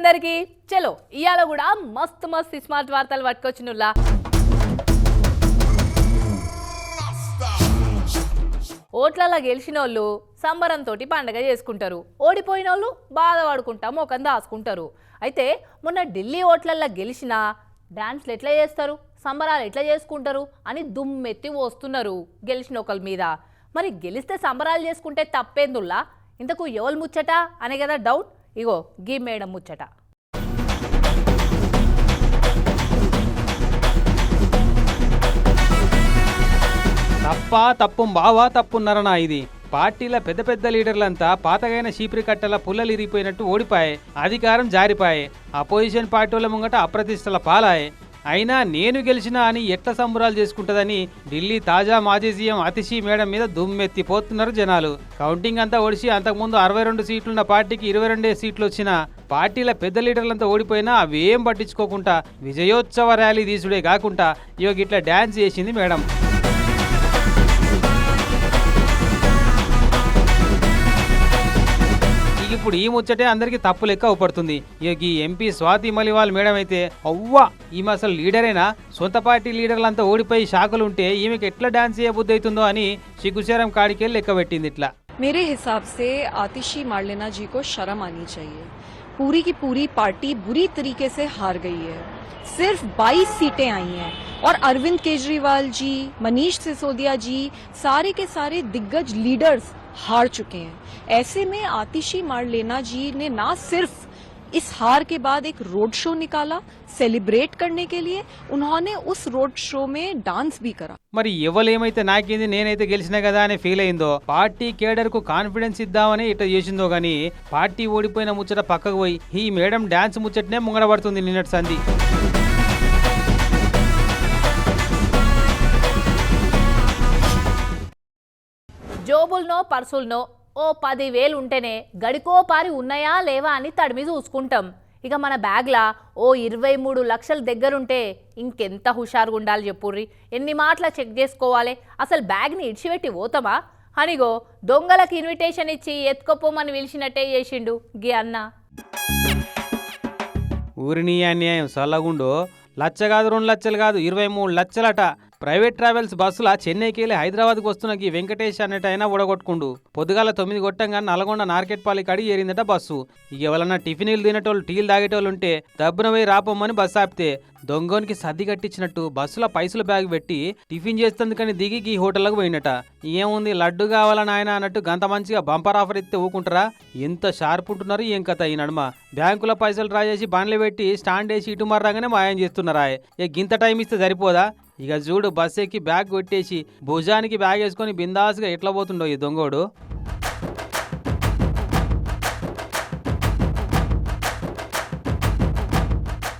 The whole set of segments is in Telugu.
అందరికి చలో ఇవాళ కూడా మస్తు మస్తు స్మార్ట్ వార్తలు పట్టుకొచ్చినుల్లా. ఓట్లలో గెలిచిన వాళ్ళు సంబరంతో పండగ చేసుకుంటారు. ఓడిపోయిన వాళ్ళు బాధపడుకుంటా మోకం దాసుకుంటారు అయితే మొన్న ఢిల్లీ ఓట్లల్లో గెలిచిన డాన్స్లు ఎట్లా చేస్తారు సంబరాలు ఎట్లా చేసుకుంటారు అని దుమ్మెత్తి వస్తున్నారు గెలిచిన ఒకళ్ళ మీద. మరి గెలిస్తే సంబరాలు చేసుకుంటే తప్పేందుల్లా? ఇంతకు ఎవరు ముచ్చట? అనే కదా డౌట్. ఇగో గీ మేడం ముచ్చట. తప్ప తప్పు బావా తప్పున్నారనా ఇది. పార్టీల పెద్ద పెద్ద లీడర్లంతా పాతగైన చీపిరి కట్టల పుల్లలు ఇరిగిపోయినట్టు ఓడిపాయే అధికారం జారిపాయే. అపోజిషన్ పార్టీల ముంగట అప్రతిష్టల పాలాయే. అయినా నేను గెలిచినా అని ఎట్ల సంబరాలు చేసుకుంటుందని ఢిల్లీ తాజా మాజీ సీఎం అతిషి మేడం మీద దుమ్మెత్తిపోతున్నారు జనాలు. కౌంటింగ్ అంతా ఓడిచి అంతకుముందు అరవై రెండు సీట్లున్న పార్టీకి ఇరవై రెండే సీట్లు వచ్చిన పార్టీల పెద్ద లీడర్లంతా ఓడిపోయినా అవేం పట్టించుకోకుండా విజయోత్సవ ర్యాలీ తీసుడే కాకుండా ఇగో ఇట్లా డ్యాన్స్ చేసింది మేడం. ఇప్పుడు ఈ ముచ్చటే అందరికి తప్పు లెక్క అవుపడుతుంది ఇక ఈ ఎంపీ స్వాతి మలివాల్ మేడం అయితే అవ్వా ఈమె అసలు లీడరేనా సొంత పార్టీ లీడర్లంతా ఓడిపోయి షాకులు ఉంటే ఈమెకి ఎట్లా డాన్స్ చేయబుద్ధి అవుతుందో అని సిగ్గుశరం కాడికెళ్ళి లెక్క పెట్టింది ఇట్లా मेरे हिसाब से आतिशी मारलेना जी को शर्म आनी चाहिए पूरी की पूरी पार्टी बुरी तरीके से हार गई है सिर्फ 22 सीटें आई हैं और अरविंद केजरीवाल जी मनीष सिसोदिया जी सारे के सारे दिग्गज लीडर्स हार चुके हैं ऐसे में आतिशी मारलेना जी ने ना सिर्फ इस हार के बाद एक रोड शो निकाला सेलिब्रेट करने के लिए उन्होंने उस रोड शो में डांस भी करा మరి ఎవలేమైతే నాకేంది నేనైతే గెలిచినా కదా అని ఫీల్ అయిందో పార్టీ కేడర్ కు కాన్ఫిడెన్స్ ఇద్దామని ఇట్లా చేసిందో గానీ పార్టీ ఓడిపోయిన ముచ్చట పక్కకు పోయి ఈ మేడం డాన్స్ ముచ్చటనే ముంగడబడుతుంది నిన్నటి సంధి జోబుల్నో పర్సులనో ఓ పదివేలు ఉంటేనే గడికో పారి ఉన్నాయా లేవా అని తడిమి చూసుకుంటాం. ఇక మన బ్యాగ్లా ఓ ఇరవై మూడు లక్షల దగ్గరుంటే ఇంకెంత హుషారుగా ఉండాలి చెప్పుర్రి. ఎన్ని మాటల చెక్ చేసుకోవాలి? అసలు బ్యాగ్ని ఇడిచిపెట్టి పోతామా? అనిగో దొంగలకు ఇన్విటేషన్ ఇచ్చి ఎత్తుకోపోమని పిలిచినట్టే చేసిండు గి అన్న. ఊరిని అన్యాయం సల్లగుండు. లచ్చ కాదు రెండు లచ్చలు కాదు ఇరవై మూడు లచ్చలట. ప్రైవేట్ ట్రావెల్స్ బస్సుల చెన్నైకి వెళ్ళి హైదరాబాద్కి వస్తున్న ఈ వెంకటేష్ అన్నట్టు అయినా పొద్దుగాల తొమ్మిది కొట్టంగా నల్గొండ నార్కెట్పాలి కాడి ఏరిందట బస్సు. ఇక ఎవరన్నా టిఫిన్లు తినేటోళ్ళు టీలు తాగేటోళ్ళు ఉంటే దబ్బున పోయి రాపమ్మని బస్సు ఆపితే దొంగోనికి సర్ది కట్టించినట్టు బస్సులో పైసలు బ్యాగ్ పెట్టి టిఫిన్ చేస్తుందుకని దిగి ఈ హోటల్కి పోయినట ఏముంది లడ్డు కావాలని ఆయన అన్నట్టు గంత మంచిగా బంపర్ ఆఫర్ ఇస్తే ఊకుంటారా? ఎంత షార్ప్ ఉంటున్నారు ఏం కథ ఈ నడుమ. బ్యాంకులో పైసలు డ్రా చేసి బండ్లు పెట్టి స్టాండ్ వేసి ఇటు మర్రాగానే మాయం చేస్తున్నారా ఇక గింత టైం ఇస్తే సరిపోదా? ఇక చూడు బస్ ఎక్కి బ్యాగ్ కొట్టేసి భుజానికి బ్యాగ్ వేసుకొని బిందాస్గా ఎట్లా పోతుండో ఈ దొంగోడు.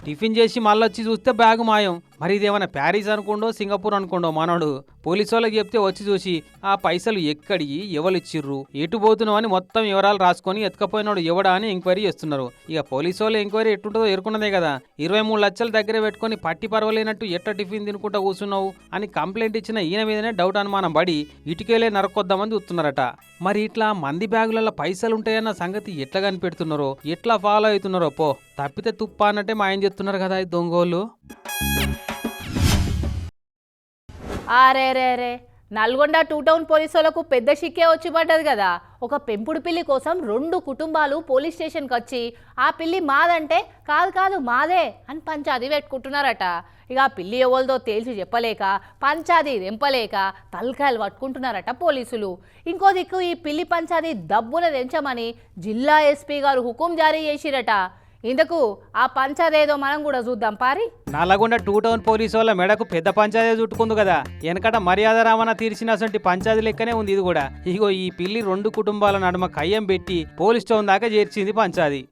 టిఫిన్ చేసి మళ్ళీ వచ్చి చూస్తే బ్యాగ్ మాయం. మరి ఇదేమైనా ప్యారిస్ అనుకోండో సింగపూర్ అనుకోండో మనోడు పోలీసు వాళ్ళకి చెప్తే వచ్చి చూసి ఆ పైసలు ఎక్కడి ఎవరిచ్చిర్రు ఎటు పోతున్నావు? అని మొత్తం వివరాలు రాసుకొని ఎత్తుకపోయినాడు ఎవడా అని ఎంక్వైరీ చేస్తున్నారు. ఇక పోలీసు వాళ్ళు ఎంక్వైరీ ఎట్టుంటుందో ఎరుకున్నదే కదా. ఇరవై మూడు లక్షల దగ్గర పెట్టుకొని పట్టి పర్వాలేనట్టు ఎట్ట టిఫిన్ తినుకుంటా కూర్చున్నావు? అని కంప్లైంట్ ఇచ్చిన ఈయన మీదనే డౌట్ అనుమానం పడి ఇటుకేలే నరకొద్దామని చూస్తున్నారట. మరి ఇట్లా మంది బ్యాగులలో పైసలు ఉంటాయన్న సంగతి ఎట్లా కనిపెడుతున్నారో ఎట్లా ఫాలో అవుతున్నారో పో. తప్పితే తుప్ప అన్నట్టే మాయం చెప్తున్నారు కదా ఈ దొంగోళ్ళు. అరే రే రే నల్గొండ టూ టౌన్ పోలీసులకు పెద్ద షిక్కే వచ్చి పడ్డది కదా. ఒక పెంపుడు పిల్లి కోసం రెండు కుటుంబాలు పోలీస్ స్టేషన్కి వచ్చి ఆ పిల్లి మాదంటే కాదు కాదు మాదే అని పంచాది పెట్టుకుంటున్నారట. ఇక ఆ పిల్లి ఎవరిదో తేల్చి చెప్పలేక పంచాది తెంపలేక తలకాయలు పట్టుకుంటున్నారట పోలీసులు. ఇంకో దిక్కు ఈ పిల్లి పంచాది దబ్బున తెంచమని జిల్లా ఎస్పీ గారు హుకుం జారీ చేసిరట. ఇందుకు ఆ పంచాదేదో మనం కూడా చూద్దాం పారి. నల్లగొండ టూ టౌన్ పోలీసు వాళ్ళ మెడకు పెద్ద పంచాయతీ చుట్టుకుంది కదా. వెనకట మర్యాద రామణ తీర్చినటువంటి పంచాయతీ లెక్కనే ఉంది ఇది కూడా. ఇగో ఈ పిల్లి రెండు కుటుంబాల నడుమ కయ్యం పెట్టి పోలీస్ స్టేషన్ దాకా చేర్చింది పంచాది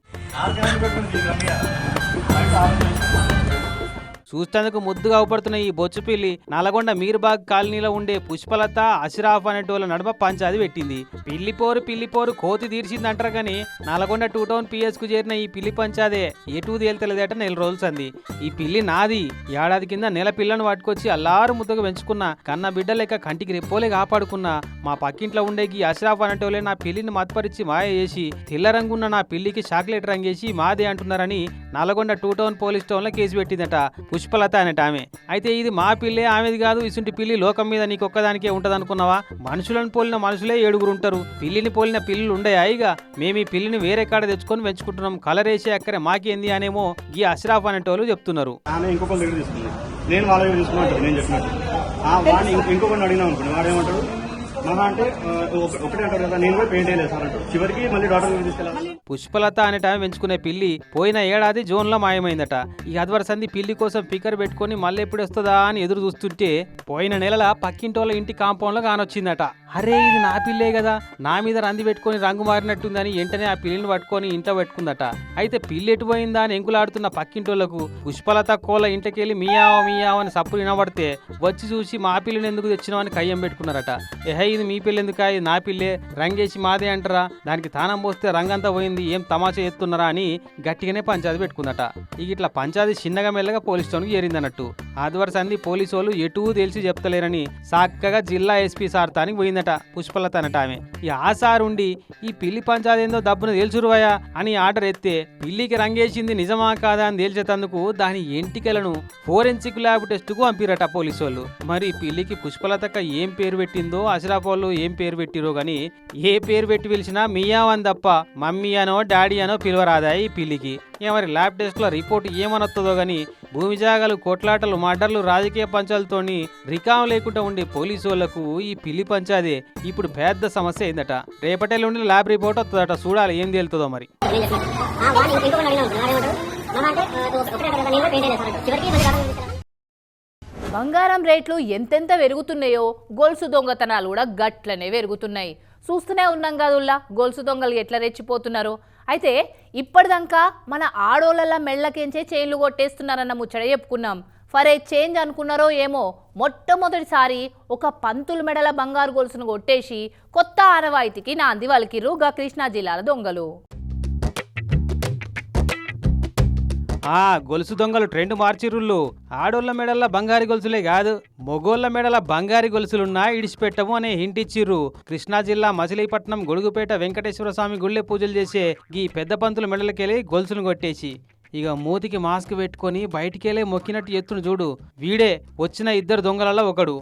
చూస్తేందుకు ముద్దుగా అవుపడుతున్న ఈ బొచ్చు పిల్లి నల్గొండ మీర్బాగ్ కాలనీలో ఉండే పుష్పలత అసిరాఫ్ అనేటోళ్ళ నడుమ పంచాది పెట్టింది. పిల్లి పోరు పిల్లి పోరు కోతి తీర్చిందంటారు కానీ నల్గొండ టూ టౌన్ పిఎస్కు చేరిన ఈ పిల్లి పంచాదే ఎటు తేలితలేదట నెల రోజులు సంది ఈ పిల్లి నాది. ఏడాది కింద నెల పిల్లను పట్టుకొచ్చి అల్లారు ముద్దగా పెంచుకున్న కన్న బిడ్డ లెక్క కంటికి రెప్పోలే కాపాడుకున్నా మా పక్కింట్లో ఉండే ఈ అషరాఫ్ అనేటోళ్ళే నా పిల్లిని మత్పరిచి మాయ చేసి తెల్ల రంగున్న నా పిల్లికి చాక్లెట్ రంగేసి మాదే అంటున్నారని నల్గొండ టూ టౌన్ పోలీస్ స్టేషన్లో కేసు పెట్టిందట. పుష్పలత అనేట ఆమె. అయితే ఇది మా పిల్లే ఆమెది కాదు ఇసుంటి పిల్లి లోకం మీద నీకు ఒక్కదానికే ఉంటది అనుకున్నావా మనుషులను పోలిన మనుషులే ఏడుగురు ఉంటారు. పిల్లిని పోలిన పిల్లులు ఉండయా ఇక? మేము ఈ పిల్లిని వేరే కాడ తెచ్చుకొని పెంచుకుంటున్నాం. కలర్ వేసే అక్కరే మాకేంది అనేమో ఈ అష్రాఫ్ అనేటోళ్ళు చెప్తున్నారు. నేను వాళ్ళ నేను చెప్పినట్టు. ఇంకొకరిని అడిగినా అనుకోండి. వాడు అంటే ఒకటే అంటారు కదా నేను కూడా పెయింట్ వేయలేదు సార్ చివరికి మళ్ళీ డాక్టర్ తీసుకెళ్ళాలి. పుష్పలత అనేట పెంచుకునే పిల్లి పోయిన ఏడాది జూన్లో మాయమైందట. ఈ అద్వరసంది పిల్లి కోసం పికర్ పెట్టుకొని మళ్ళీ ఎప్పుడు వస్తుందా అని ఎదురు చూస్తుంటే పోయిన నెలల పక్కింటోళ్ళ ఇంటి కాంపౌండ్లో కానొచ్చిందట అరే ఇది నా పిల్లే కదా. నా మీద రంది పెట్టుకొని రంగు మారినట్టుందని వెంటనే ఆ పిల్లిని పట్టుకొని ఇంట్లో పెట్టుకుందట. అయితే పిల్లి ఎటుపోయిందా అని ఎంకులాడుతున్న పక్కింటోళ్ళకు పుష్పలత కోళ్ళ ఇంటికెళ్ళి మియావ మియావ అని సప్పుడు వినబడితే వచ్చి చూసి మా పిల్లిని ఎందుకు తెచ్చినావు అని కయ్యం పెట్టుకున్నారట. ఏహే ఇది మీ పిల్ల ఎందుకా ఇది నా పిల్లే రంగేసి మాదే అంటారా? దానికి తానం పోస్తే రంగంతా పోయింది. ఏం తమాషా ఎత్తున్నారా అని గట్టిగానే పంచాది పెట్టుకుందట. ఇక ఇట్లా పంచాది చిన్నగా మెల్లగా పోలీస్ స్టేషన్కి చేరిందన్నట్టు. ఆదివారి సంధి పోలీసు వాళ్ళు ఎటూ తెలిసి చెప్తలేరని చక్కగా జిల్లా ఎస్పీ సార్ తానికి పోయిందట పుష్పలత అనట ఆమె. ఈ ఆ సార్ ఉండి ఈ పిల్లి పంచాదేందో దబ్బున తెలుసురువయా అని ఆర్డర్ ఎత్తే పిల్లికి రంగేసింది నిజమా కాదా అని తేల్చేతందుకు దాని ఎంటికలను ఫోరెన్సిక్ ల్యాబ్ టెస్టుకు పంపిరట పోలీసు వాళ్ళు మరి పిల్లికి పుష్పలతక ఏం పేరు పెట్టిందో అసిరాపోళ్ళు వాళ్ళు ఏం పేరు పెట్టిరో గాని ఏ పేరు పెట్టి పిలిచినా మియావని తప్ప మమ్మీ అనో డాడీ అనో పిలవరాదా ఈ పిల్లికి? ఇక మరి ల్యాబ్ టెస్ట్లో రిపోర్ట్ ఏమనొస్తుందో కానీ భూమి జాగాలు కొట్లాటలు మర్డర్లు రాజకీయ పంచాలతోని రికాం లేకుండా ఉండే పోలీసు ఈ పిల్లి పంచాదే. ఇప్పుడు పెద్ద సమస్య అయిందట రేపటెల్లుండి ల్యాబ్ రిపోర్ట్ వస్తుందట చూడాలి ఏం తేలుతుందో మరి. బంగారం రేట్లు ఎంతెంత పెరుగుతున్నాయో గొలుసు దొంగతనాలు కూడా గట్లనే పెరుగుతున్నాయి. చూస్తూనే ఉన్నాం కాదుల్లా గొలుసు దొంగలు ఎట్లా రెచ్చిపోతున్నారో. అయితే ఇప్పటిదాకా మన ఆడోళ్ళ మెళ్ళకేంచే చైన్లు కొట్టేస్తున్నారన్న ముచ్చట చెప్పుకున్నాం. ఫర్ ఏ చేంజ్ అనుకున్నారో ఏమో మొట్టమొదటిసారి ఒక పంతులు మెడల బంగారు గొలుసును కొట్టేసి కొత్త ఆనవాయితీకి నాంది వలికిర్రు గా కృష్ణా జిల్లాల దొంగలు. ఆ గొలుసు దొంగలు ట్రెండ్ మార్చిరుళ్ళు ఆడోళ్ళ మెడల బంగారు గొలుసులే కాదు మొగోళ్ళ మెడల బంగారి గొలుసులున్నా ఇడిచిపెట్టము అనే హింటిచ్చిర్రు కృష్ణా జిల్లా మచిలీపట్నం గొడుగుపేట వెంకటేశ్వర స్వామి గుళ్ళె పూజలు చేసే ఈ పెద్ద పంతుల మెడలకెళ్ళి గొలుసును కొట్టేసి. ఇక మూతికి మాస్క్ పెట్టుకొని బయటికెళ్ళే మొక్కినట్టు ఎత్తును చూడు. వీడే వచ్చిన ఇద్దరు దొంగలలో ఒకడు.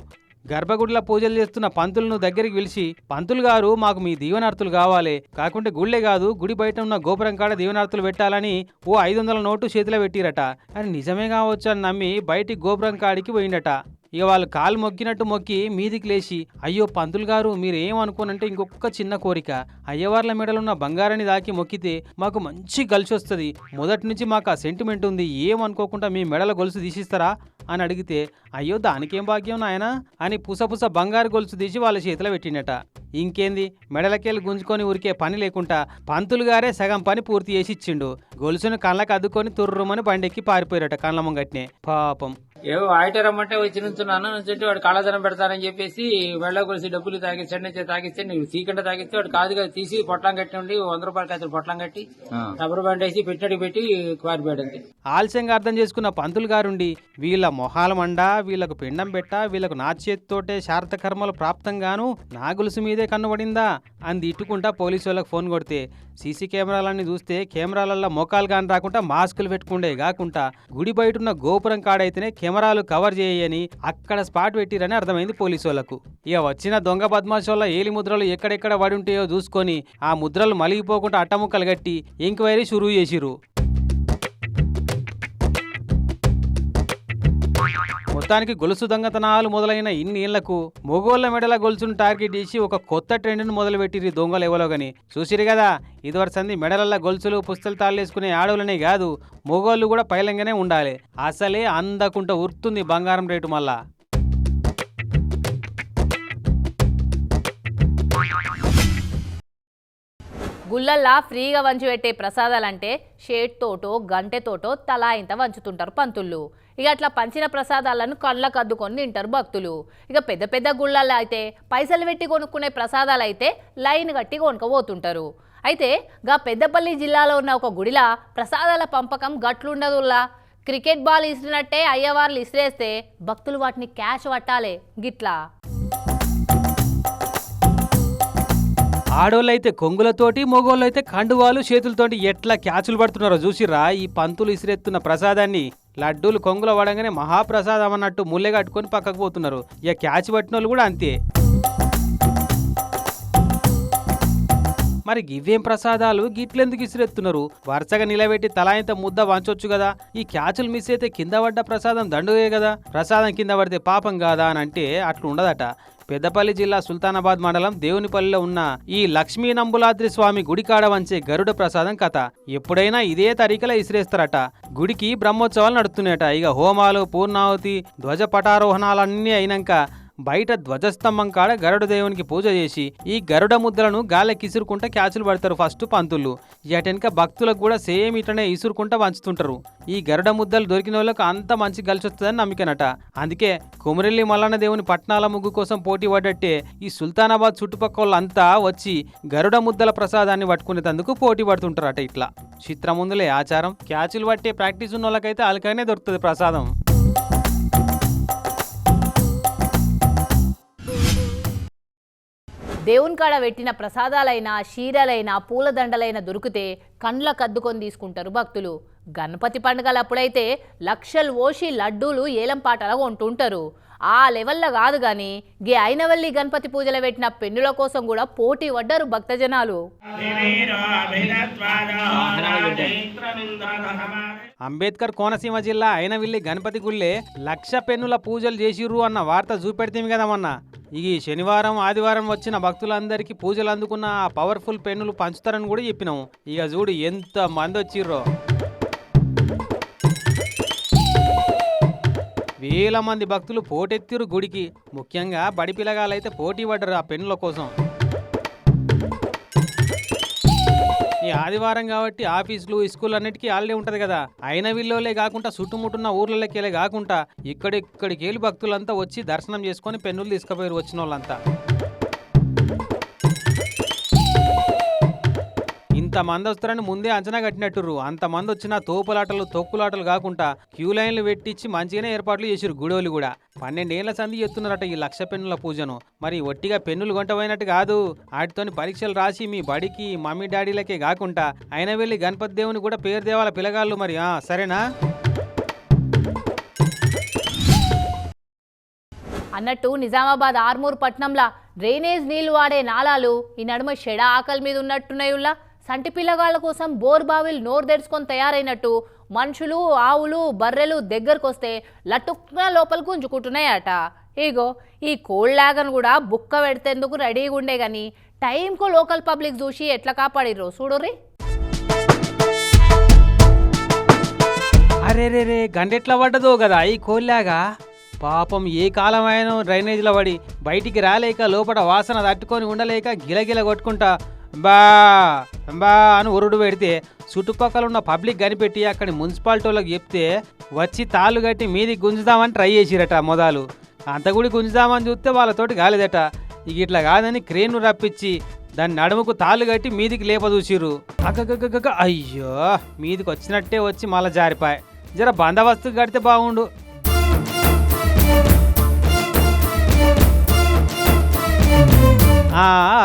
గర్భగుడిలో పూజలు చేస్తున్న పంతులను దగ్గరికి పిలిచి పంతులు గారు మాకు మీ దీవనార్థులు కావాలి. కాకుంటే గుళ్ళే కాదు గుడి బయట ఉన్న గోపురం కాడ దీవనార్థులు పెట్టాలని ఓ ఐదు వందల నోటు చేతిలో పెట్టిరట. అని నిజమే కావచ్చు అని నమ్మి బయటికి గోపురం కాడికి పోయిండట. ఇక వాళ్ళు కాలు మొక్కినట్టు మొక్కి మీదికి లేచి అయ్యో పంతులు గారు మీరు ఏమనుకోనంటే ఇంకొక చిన్న కోరిక. అయ్యవార్ల మెడలున్న బంగారాన్ని దాకి మొక్కితే మాకు మంచి కలిసి వస్తుంది. మొదటి నుంచి మాకు ఆ సెంటిమెంట్ ఉంది. ఏమనుకోకుండా మీ మెడల గొలుసు తీసిస్తారా? అని అడిగితే అయ్యో దానికేం భాగ్యం నాయనా? అని పుసపుస బంగారు గొలుసు తీసి వాళ్ళ చేతిలో పెట్టినట ఇంకేంది? మెడలకెళ్ళి గుంజుకొని ఉరికే పని లేకుండా పంతులు గారే సగం పని పూర్తి చేసి ఇచ్చిండు. గొలుసును కళ్ళకు అద్దుకొని తుర్రుమని బండెక్కి పారిపోయారట కళ్ళ ముంగట్నే. పాపం. ఏవో ఆయిట రమ్మంటే వచ్చి నుంచున్నాను నుంచుంటే వాడు కాళధనం పెడతానని చెప్పేసి వెళ్ళ కొలిసి డబ్బులు తాగిస్తాడు నుంచి తాగిస్తే నువ్వు సీకంట తాగిస్తే వాడు కాదు కదా తీసి పొట్లం కట్టి ఉండి వంద రూపాయలకి అతను పొట్లం కట్టి రబ్బర్ బ్యాండ్ వేసి పెట్టడి పెట్టి పారిపోయాడు అంతే. ఆలస్యంగా అర్థం చేసుకున్న పంతులు గారుండి వీళ్ళ మొహాల మండ వీళ్ళకు పిండం పెట్ట వీళ్ళకు నా చేతితోటే శారద కర్మలు ప్రాప్తంగాను నా గొలుసు మీదే కన్నుబడిందా అని తిట్టుకుంటా పోలీసు వాళ్ళకి ఫోన్ కొడితే. సీసీ కెమెరాలన్నీ చూస్తే కెమెరాలల్లో మోకాలు కాని రాకుండా మాస్కులు పెట్టుకుండే కాకుండా గుడి బయట ఉన్న గోపురం కాడైతేనే కెమెరాలు కవర్ చేయని అక్కడ స్పాట్ పెట్టిరని అర్థమైంది పోలీసు వాళ్ళకు ఇక వచ్చిన దొంగ బద్మాషోళ్ళ ఏలి ముద్రలు ఎక్కడెక్కడ పడి ఉంటాయో చూసుకొని ఆ ముద్రలు మలిగిపోకుండా అట్టముక్కలు కట్టి ఎంక్వైరీ షురూ చేసిరు మొత్తానికి గొలుసు దొంగతనాలు మొదలైన ఇన్ని ఏళ్ళకు మొగోళ్ళ మెడల గొలుసును టార్గెట్ చేసి ఒక కొత్త ట్రెండ్ను మొదలుపెట్టిరి దొంగలు ఎవలో గని. చూసిరు కదా ఇదివరకు సంది మెడలల్ల గొలుసులు పుస్తలు తాళ్ళేసుకునే ఆడవులనే కాదు మొగోళ్ళు కూడా పైలంగానే ఉండాలి. అసలే అందకుంట ఉర్తుంది బంగారం రేటు మళ్ళా. గుళ్ళల్లా ఫ్రీగా వంచిపెట్టే ప్రసాదాలంటే షేట్తోటో గంటెతోటో తలా ఇంత వంచుతుంటారు పంతుళ్ళు. ఇక అట్లా పంచిన ప్రసాదాలను కళ్ళకు అద్దుకొని తింటారు భక్తులు. ఇక పెద్ద పెద్ద గుళ్ళల్లో అయితే పైసలు పెట్టి కొనుక్కునే ప్రసాదాలు అయితే లైన్ కట్టి కొనుక్కపోతుంటారు. అయితే గా పెద్దపల్లి జిల్లాలో ఉన్న ఒక గుడిలా ప్రసాదాల పంపకం గట్లుండదుల్లా. క్రికెట్ బాల్ ఇసిరినట్టే అయ్యవార్లు ఇసిరేస్తే భక్తులు వాటిని క్యాష్ పట్టాలే గిట్లా. ఆడోళ్ళైతే కొంగులతోటి మొగోళ్ళైతే కండువాలు చేతులతోటి ఎట్లా క్యాచులు పడుతున్నారో చూసిరా ఈ పంతులు ఇసిరెత్తున్న ప్రసాదాన్ని లడ్డూలు కొంగుల పడంగానే మహాప్రసాదం అన్నట్టు ముల్లె కట్టుకొని పక్కకు పోతున్నారు. ఇక క్యాచ్ పట్టిన వాళ్ళు కూడా అంతే. మరి ఇవేం ప్రసాదాలు? గిట్లెందుకు ఇసిరెత్తున్నారు? వరుసగా నిలబెట్టి తలాయింత ముద్ద వంచొచ్చు కదా? ఈ క్యాచులు మిస్ అయితే కింద పడ్డ ప్రసాదం దండుగే కదా? ప్రసాదం కింద పడితే పాపం కాదా అని అంటే అట్లా ఉండదట పెద్దపల్లి జిల్లా సుల్తానాబాద్ మండలం దేవునిపల్లిలో ఉన్న ఈ లక్ష్మీ నంబులాద్రి స్వామి గుడికాడ వంచే గరుడ ప్రసాదం కథ. ఎప్పుడైనా ఇదే తరికల ఇసిరేస్తారట. గుడికి బ్రహ్మోత్సవాలు నడుస్తున్నాయట ఇక హోమాలు పూర్ణావతి ధ్వజ పటారోహణాలన్నీ అయినాక బయట ధ్వజస్తంభం కాడ గరుడ దేవునికి పూజ చేసి ఈ గరుడ ముద్దలను గాలి కిసురుకుంటా క్యాచులు పడతారు ఫస్ట్ పంతులు. ఎటెనక భక్తులకు కూడా సేమ్ ఇట్లనే ఇసురుకుంటా వంచుతుంటారు ఈ గరుడ ముద్దలు దొరికిన వాళ్ళకి అంత మంచి కలిసి వస్తుందని నమ్మికనట. అందుకే కుమరెల్లి మల్లన్న దేవుని పట్నాల ముగ్గు కోసం పోటీ పడ్డట్టే ఈ సుల్తానాబాద్ చుట్టుపక్కల వచ్చి గరుడ ముద్దల ప్రసాదాన్ని పట్టుకునేందుకు పోటీ పడుతుంటారట ఇట్లా. చిత్రముందులే ఆచారం. క్యాచులు పట్టే ప్రాక్టీస్ ఉన్న వాళ్ళకైతే అలకనే దొరుకుతుంది ప్రసాదం. దేవుని కాడ పెట్టిన ప్రసాదాలైనా చీరలైనా పూలదండలైనా దొరికితే కండ్ల కద్దుకొని తీసుకుంటారు భక్తులు. గణపతి పండుగలప్పుడైతే లక్షలు ఓసి లడ్డూలు ఏలంపాటలా కొంటుంటారు. ఆ లెవెల్లో కాదు కానీ గే అయినవల్లి గణపతి పూజలు పెట్టిన పెన్నుల కోసం కూడా పోటీ పడ్డారు భక్తజనాలు. అంబేద్కర్ కోనసీమ జిల్లా అయినవిల్లి గణపతి గుళ్ళే లక్ష పెన్నుల పూజలు చేసిర్రు అన్న వార్త చూపెడితేమి కదా ఈ శనివారం ఆదివారం వచ్చిన భక్తులందరికీ పూజలు అందుకున్న ఆ పవర్ఫుల్ పెన్నులు పంచుతారని కూడా చెప్పినాము. ఇక చూడు ఎంత మంది వచ్చిర్రో. వేల మంది భక్తులు పోటెత్తిరు గుడికి. ముఖ్యంగా బడి పిల్లగాలైతే పోటీ పడ్డరు ఆ పెన్నుల కోసం. ఈ ఆదివారం కాబట్టి ఆఫీసులు స్కూల్ అన్నిటికీ హాలిడే ఉంటది కదా. అయిన వీళ్ళోలే కాకుండా చుట్టుముట్టున్న ఊర్లలోకెళ్ళే కాకుండా ఇక్కడిక్కడికి వెళ్ళి భక్తులంతా వచ్చి దర్శనం చేసుకొని పెన్నులు తీసుకుపోయారు వచ్చిన వాళ్ళంతా ఇంతమంది వస్తారని ముందే అంచనా కట్టినట్టురు అంతమంది వచ్చినా తోపులాటలు తొక్కులాటలు కాకుండా క్యూ లైన్లు పెట్టించి మంచిగానే ఏర్పాట్లు చేసిరు గుడోలు కూడా. పన్నెండేళ్ళ సంధి ఎత్తున్నారట ఈ లక్ష పెన్నుల పూజను. మరి ఒట్టిగా పెన్నులు కొంటపోయినట్టు కాదు. వాటితోని పరీక్షలు రాసి మీ బడికి మమ్మీ డాడీలకే కాకుండా అయిన వెళ్ళి గణపతి దేవుని కూడా పేరు దేవాల పిల్లగాళ్ళు మరి. సరేనా? అన్నట్టు నిజామాబాద్ ఆర్మూర్ పట్నంలా డ్రైనేజ్ నీళ్ళు వాడే నాలాలు ఈ నడుమ షెడ ఆకలి మీద ఉన్నట్టున్నాయుల్లా. సంటి పిల్లగాళ్ళ కోసం బోర్ బావిలు నోరు తెరుచుకొని తయారైనట్టు మనుషులు ఆవులు బర్రెలు దగ్గరకు వస్తే లటుక్కున లోపల గుంజుకుంటున్నాయట. ఇగో ఈ కోళ్ళాగను కూడా బుక్క పెడితేందుకు రెడీగా ఉండే కానీ టైంకు లోకల్ పబ్లిక్ చూసి ఎట్లా కాపాడిర్రు? చూడుర్రి. అరే రే రే గండెట్లా పడ్డదో కదా ఈ కోల్లాగా పాపం ఏ కాలమైన డ్రైనేజీలో పడి బయటికి రాలేక లోపల వాసన తట్టుకొని ఉండలేక గిలగిల కొట్టుకుంటా బా బా అని ఒరుడు పెడితే చుట్టుపక్కల ఉన్న పబ్లిక్ కనిపెట్టి అక్కడి మున్సిపాలిటీ వాళ్ళకి చెప్తే వచ్చి తాళ్ళు కట్టి మీది గుంజుదామని ట్రై చేసిరట మొదలు. అంత కూడా గుంజుదామని చూస్తే వాళ్ళతోటి కాలేదట. ఇక ఇట్లా కాదని క్రేన్ను రప్పించి దాని నడుముకు తాళ్ళు కట్టి మీదికి లేప చూసిరు అగ్గగ్గగ్గగ్గ అయ్యో మీదికి వచ్చినట్టే వచ్చి మళ్ళా జారిపాయి. జర బందోబస్తు కడితే బాగుండు.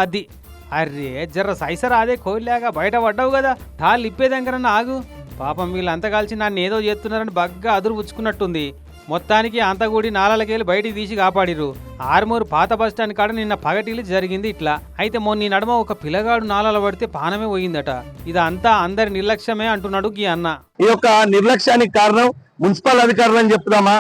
అది. అర్రే జర సైసరా అదే కోయిలాగా బయట పడ్డావు కదా. తాళ్ళు ఇప్పేదంకరన్నా ఆగు. పాపం వీళ్ళంతా కలిసి నన్ను ఏదో చేస్తున్నారని బగ్గా అదురు పుచ్చుకున్నట్టుంది. మొత్తానికి అంతగూడి నాలలకెళ్ళి బయటికి తీసి కాపాడిరు ఆర్మూరు పాత బస్ స్టాండ్ కాడ నిన్న పగటిల్లి జరిగింది ఇట్లా. అయితే మొన్న నడుమ ఒక పిల్లగాడు నాలాల పడితే పానమే పోయిందట. ఇదంతా అందరి నిర్లక్ష్యమే అంటున్నాడు గీ అన్న. ఈ యొక్క నిర్లక్ష్యానికి కారణం మున్సిపల్ అధికారులు అని చెప్దామా?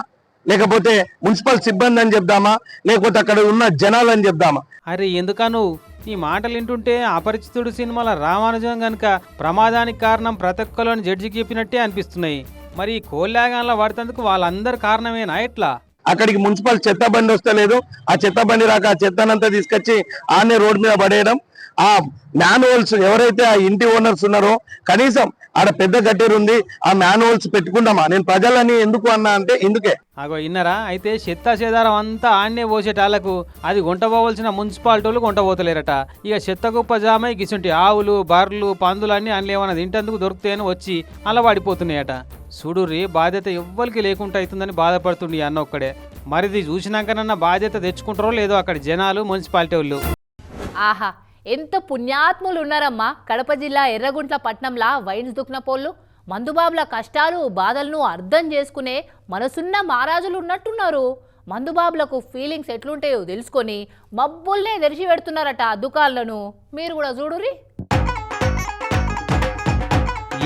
లేకపోతే మున్సిపల్ సిబ్బంది అని చెప్దామా? లేకపోతే అక్కడ ఉన్న జనాలు అని చెప్దామా? అరే ఎందుకా నువ్వు ఈ మాటలు వింటుంటే అపరిచితుడు సినిమాల రామానుజం గనుక ప్రమాదానికి కారణం ప్రతి ఒక్కలోని జడ్జికి చెప్పినట్టే అనిపిస్తున్నాయి. మరి ఈ కోల్లాగాన్లో పడుతందుకు వాళ్ళందరు కారణమేనా ఎట్లా? అక్కడికి మున్సిపల్ చెత్త బండి వస్తలేదు. ఆ చెత్త బండి రాక ఆ చెత్తనంతా తీసుకొచ్చి ఆనే రోడ్ మీద పడేయడం. ఆ మ్యానువల్స్ ఎవరైతే ఆ ఇంటి ఓనర్స్ ఉన్నారో కనీసం ఆడ పెద్ద గట్టెరు ఉంది ఆ మ్యానువల్స్ పెట్టుకుందామా? నేను ప్రజలని ఎందుకు అన్నా అంటే ఇందుకే. అగో ఇన్నరా? అయితే చెత్త చెదారం అంతా ఆన్నే పోసేటాళ్ళకు అది గుంట పోవలసిన మున్సిపాలిటీలు గుంట పోతలేరట ఇక చెత్త కుప్ప జామై గిసుంటి ఆవులు బర్రెలు పందులు అన్ని అందులో ఏమన్నా తింటందుకు దొరుకుతాయని వచ్చి అలా పడిపోతున్నాయట చూడుర్రి బాధ్యత ఎవ్వరికి లేకుండా అవుతుందని బాధపడుతుండి ఈ అన్న ఒక్కడే మరిది చూసినాకనన్నా బాధ్యత తెచ్చుకుంటారో లేదో అక్కడ జనాలు మున్సిపాలిటీ వాళ్ళు. ఆహా ఎంత పుణ్యాత్ములు ఉన్నారమ్మా. కడప జిల్లా ఎర్రగుంట్ల పట్నంలా వైన్స్ దుక్న పోళ్ళు. మందుబాబుల కష్టాలు బాధలను అర్థం చేసుకునే మనసున్న మహారాజులు ఉన్నట్టున్నారు. మందుబాబులకు ఫీలింగ్స్ ఎట్లుంటాయో తెలుసుకొని మబ్బుల్నే తెరిచి పెడుతున్నారట ఆ దుకాళ్ళను. మీరు కూడా చూడురి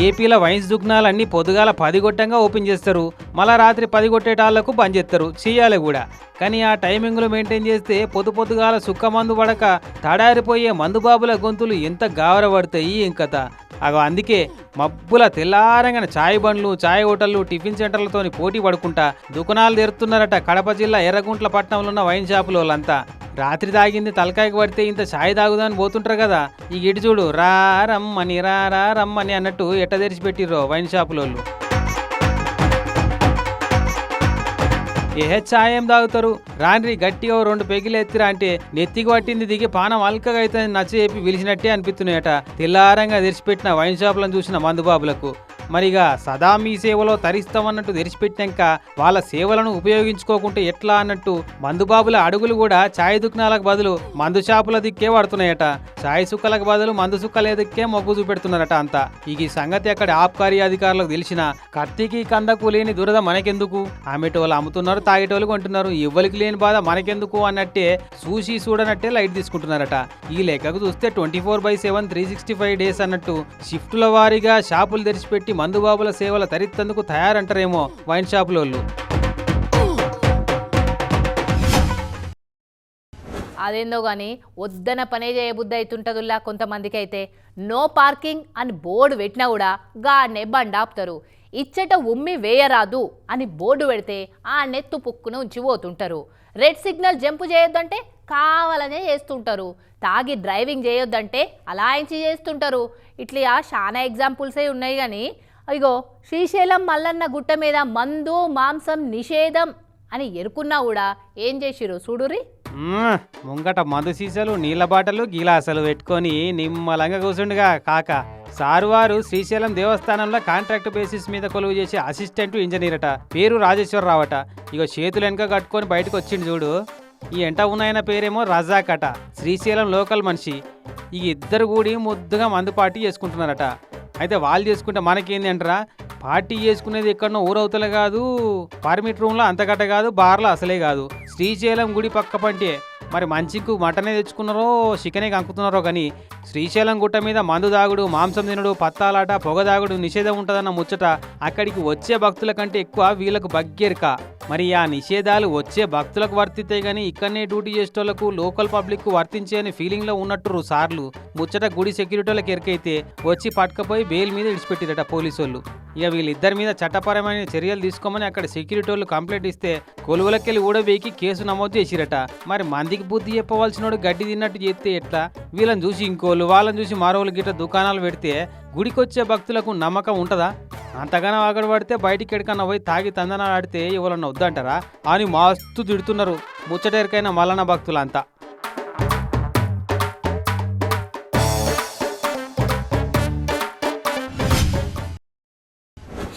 ఏపీలో వైన్స్ దుకాణాలన్నీ పొద్దుగాల పది గొట్టంగా ఓపెన్ చేస్తారు. మళ్ళా రాత్రి పది కొట్టేటాళ్ళకు బంద్ చేస్తారు. చేయాలి కూడా. కానీ ఆ టైమింగ్లు మెయింటైన్ చేస్తే పొద్దు పొద్దుగాల సుక్క మందు పడక తడారిపోయే మందుబాబుల గొంతులు ఎంత గావరపడతాయి ఇంకత అగో అందుకే మబ్బుల తెల్లారంగానే చాయ్ బండ్లు చాయ్ హోటళ్ళు టిఫిన్ సెంటర్లతోని పోటీ పడుకుంటా. దుకాణాలు తెరుతున్నారట కడప జిల్లా ఎర్రగుంట్ల పట్టణంలో ఉన్న వైన్ షాపులు వాళ్ళంతా రాత్రి తాగింది తలకాయకి పడితే ఇంత ఛాయ్ తాగుదాని పోతుంటారు కదా. ఈ గిడి చూడు రా రమ్మని రా రా రమ్మని అన్నట్టు ఎట్ట తెరిచిపెట్టిర్రో వైన్ షాపులోళ్ళు. ఏ ఛాయ్ ఏం తాగుతారు? రాన్రి గట్టిగా ఓ రెండు పెగిలు ఎత్తిరా అంటే నెత్తికి పట్టింది దిగి పానం అల్కగా అయితే నచ్చ చెప్పి పిలిచినట్టే అనిపిస్తున్నాయట. తెల్లారంగా తెరిచిపెట్టిన వైన్ షాపులను చూసిన మందుబాబులకు మరిగా సదా మీ సేవలో తరిస్తామన్నట్టు తెరిచిపెట్టాక వాళ్ళ సేవలను ఉపయోగించుకోకుంటే ఎట్లా అన్నట్టు మందుబాబుల అడుగులు కూడా ఛాయ్ దుకాణాలకు బదులు మందు షాపుల దిక్కే పడుతున్నాయట ఛాయ్ సుక్కలకు బదులు మందు సుక్కలే దిక్కే మొగ్గు చూపెడుతున్నారట అంతా. ఈ సంగతి అక్కడ ఆబ్కారీ అధికారులకు తెలిసిన కత్తికి కందకు లేని దురద మనకెందుకు? ఆమెటోళ్ళు అమ్ముతున్నారు తాగేటోళ్ళు కొంటున్నారు ఎవ్వరికి లేని బాధ మనకెందుకు అన్నట్టే చూసి చూడనట్టే లైట్ తీసుకుంటున్నారట. ఈ లెక్కకు చూస్తే twenty four by seven three sixty five days అన్నట్టు షిఫ్టుల వారీగా షాపులు తెరిచిపెట్టి మందుబాబుల సేవల తరిత్తందుకు తయారంటారేమో వైన్ షాపులోళ్ళు. అదేందో కానీ వద్దన పనే చేయబుద్ధి అవుతుంటుందిలా కొంతమందికి అయితే నో పార్కింగ్ అని బోర్డు పెట్టినా కూడా గానే బండి ఆపుతారు ఇచ్చట ఉమ్మి వేయరాదు అని బోర్డు పెడితే ఆ నెత్తు పుక్కును ఉంచి పోతుంటారు. రెడ్ సిగ్నల్ జంపు చేయొద్దంటే కావాలనే చేస్తుంటారు. తాగి డ్రైవింగ్ చేయొద్దంటే అలాయించి చేస్తుంటారు. ఇట్లా చాలా ఎగ్జాంపుల్సే ఉన్నాయి కానీ ఇగో శ్రీశైలం మల్లన్న గుట్ట మీద మందు మాంసం నిషేధం అని ఎరుకున్నా కూడా ఏం చేసిరు చూడురి ముంగట మందు సీసాలు నీళ్ళ బాటలు గిలాసాలు పెట్టుకొని నిమ్మలంగా కూర్చుండుగా కాక. సారువారు శ్రీశైలం దేవస్థానంలో కాంట్రాక్ట్ బేసిస్ మీద కొలువు చేసే అసిస్టెంట్ ఇంజనీర్ అట పేరు రాజేశ్వర రావట ఇక చేతులు వెనక కట్టుకొని బయటకు వచ్చిండు చూడు. ఈ ఎంట ఉన్నాయన పేరేమో రజాకట. శ్రీశైలం లోకల్ మనిషి. ఈ ఇద్దరు కూడి ముద్దుగా మందు పార్టీ చేసుకుంటున్నారట. అయితే వాళ్ళు చేసుకుంటే మనకేంది అంటారా? పార్టీ చేసుకునేది ఎక్కడనో ఊరవతల కాదు పర్మిట్ రూమ్లో అంతగట్ట కాదు బార్లో అసలే కాదు. శ్రీశైలం గుడి పక్క పంటే మరి మంచికు మటనే తెచ్చుకున్నారో చికెనే కంకుతున్నారో కానీ శ్రీశైలం గుట్ట మీద మందు దాగుడు మాంసం తినుడు పత్తాలాట పొగ దాగుడు నిషేధం ఉంటుందన్న ముచ్చట అక్కడికి వచ్చే భక్తుల కంటే ఎక్కువ వీళ్ళకు బగ్గెరక. మరి ఆ నిషేధాలు వచ్చే భక్తులకు వర్తితే గానీ ఇక్కడనే డ్యూటీ చేసేటోళ్ళకు లోకల్ పబ్లిక్ వర్తించే అనే ఫీలింగ్లో ఉన్నట్టు సార్లు. ముచ్చట గుడి సెక్యూరిటీలకు ఎరకైతే వచ్చి పట్టుకపోయి బెయిల్ మీద ఇడిచిపెట్టిరట పోలీసు వాళ్ళు ఇక వీళ్ళిద్దరి మీద చట్టపరమైన చర్యలు తీసుకోమని అక్కడ సెక్యూరిటీ వాళ్ళు కంప్లైంట్ ఇస్తే కొలువులకెళ్ళి ఊడబేకి కేసు నమోదు చేసిరట. మరి మందికి బుద్ధి చెప్పవలసినోడు గడ్డి తిన్నట్టు చేస్తే ఎట్లా? వీళ్ళని చూసి ఇంకోళ్ళు వాళ్ళని చూసి మరోళ్ళు గిట్ట దుకాణాలు పెడితే గుడికొచ్చే భక్తులకు నమ్మకం ఉంటుందా? అంతగానో అక్కడ పడితే బయటికి ఎడకన్నా పోయి తాగి తందనాలు ఆడితే ఇవ్వాలన్న వద్దంటారా? అని మస్తు తిడుతున్నారు ముచ్చటేరికైన మల్లన్న భక్తులంతా.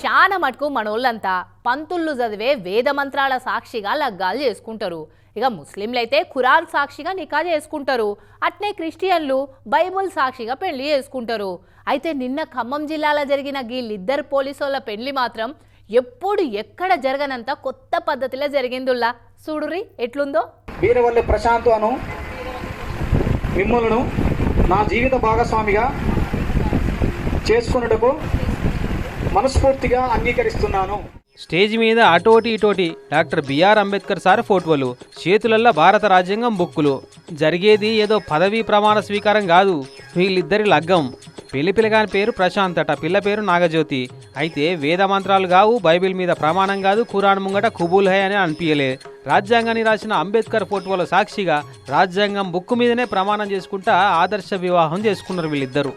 చాలా మటుకు మనోళ్ళంతా పంతుళ్ళు చదివే వేద మంత్రాల సాక్షిగా లగ్గాలు చేసుకుంటారు. ఇక ముస్లింలైతే ఖురాన్ సాక్షిగా నికా చేసుకుంటారు. అట్నే క్రిస్టియన్లు బైబుల్ సాక్షిగా పెళ్ళి చేసుకుంటారు. అయితే నిన్న ఖమ్మం జిల్లాలో జరిగిన వీళ్ళిద్దరు పోలీసుల పెళ్ళి మాత్రం ఎప్పుడు ఎక్కడ జరగనంత కొత్త పద్ధతిలో జరిగిందిలా చూడురి ఎట్లుందో? వీరవల్లి ప్రశాంత్ అను మిమ్మలను నా జీవిత భాగస్వామిగా చేసుకున్నటకు మనస్ఫూర్తిగా అంగీకరిస్తున్నాను. స్టేజ్ మీద అటోటి ఇటోటి doctor B R Ambedkar sir ఫోటోలు చేతులల్లో భారత రాజ్యాంగం బుక్కులు. జరిగేది ఏదో పదవీ ప్రమాణ స్వీకారం కాదు వీళ్ళిద్దరి లగ్గం. పెళ్ళి పిల్లగాని పేరు ప్రశాంత్ అట పిల్ల పేరు నాగజ్యోతి. అయితే వేద మంత్రాలు కావు బైబిల్ మీద ప్రమాణం కాదు ఖురాన్ ముంగట కుబూల్ హై అని అనిపించలే రాజ్యాంగాన్ని రాసిన అంబేద్కర్ ఫోటోల సాక్షిగా రాజ్యాంగం బుక్ మీదనే ప్రమాణం చేసుకుంటా ఆదర్శ వివాహం చేసుకున్నారు వీళ్ళిద్దరూ.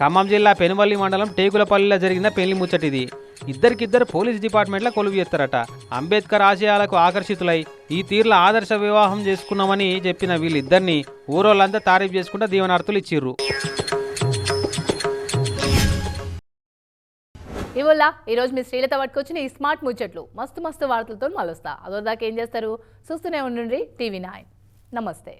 ఖమ్మం జిల్లా పెనువల్లి మండలం టేకులపల్లిలో జరిగిన పెళ్ళి ముచ్చటిది. ఇద్దరికిద్దరు పోలీస్ డిపార్ట్మెంట్ల కొలువు చేస్తారట అంబేద్కర్ ఆశయాలకు ఆకర్షితులై ఈ తీర్ల ఆదర్శ వివాహం చేసుకున్నామని చెప్పిన వీళ్ళిద్దరిని ఊరోళ్ళంతా తారీఫ్ చేసుకుంటూ దీవనార్థులు ఇచ్చిర్రు. ఇవల్ల ఈరోజు మీ శ్రీలత పట్టుకొచ్చిన ఈ స్మార్ట్ ముచ్చట్లు. మస్తు మస్తు వార్తలతో మలుస్తా అదో దాకా ఏం చేస్తారు? చూస్తూనే ఉండండి టీవీ నైన్. నమస్తే.